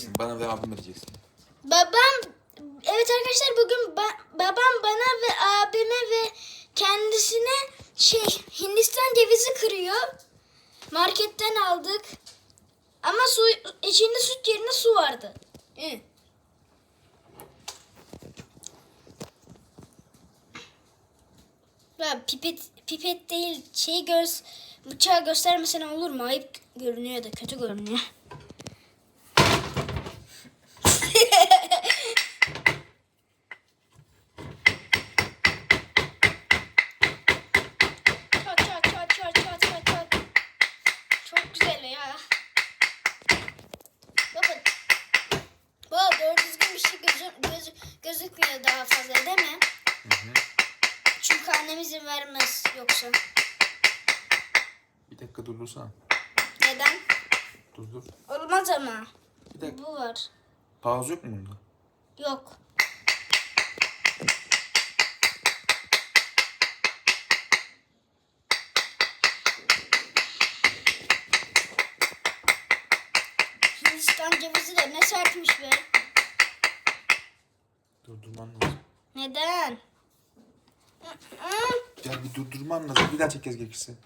vereceksin. Bana ve abime vereceksin. Babam evet arkadaşlar bugün ba- babam bana ve abime ve kendisine şey Hindistan cevizi kırıyor. Marketten aldık. Ama su içinde süt yerine su vardı. Hı. Ya pipet pipet değil şey göz bıçağı göstermesen olur mu? Ayıp görünüyor da kötü görünüyor. Gözükmüyor daha fazla değil mi? Çünkü annem izin vermez yoksa. Bir dakika durdursana. Neden? Dur dur. Olmaz ama. Bir dakika. Bu var. Pause yok mu bunda? Yok. Hindistan cevizi de ne sertmiş be. Durdurman lazım. Neden? Ya bir durdurman lazım. Bir daha çekeceğiz gerekirse.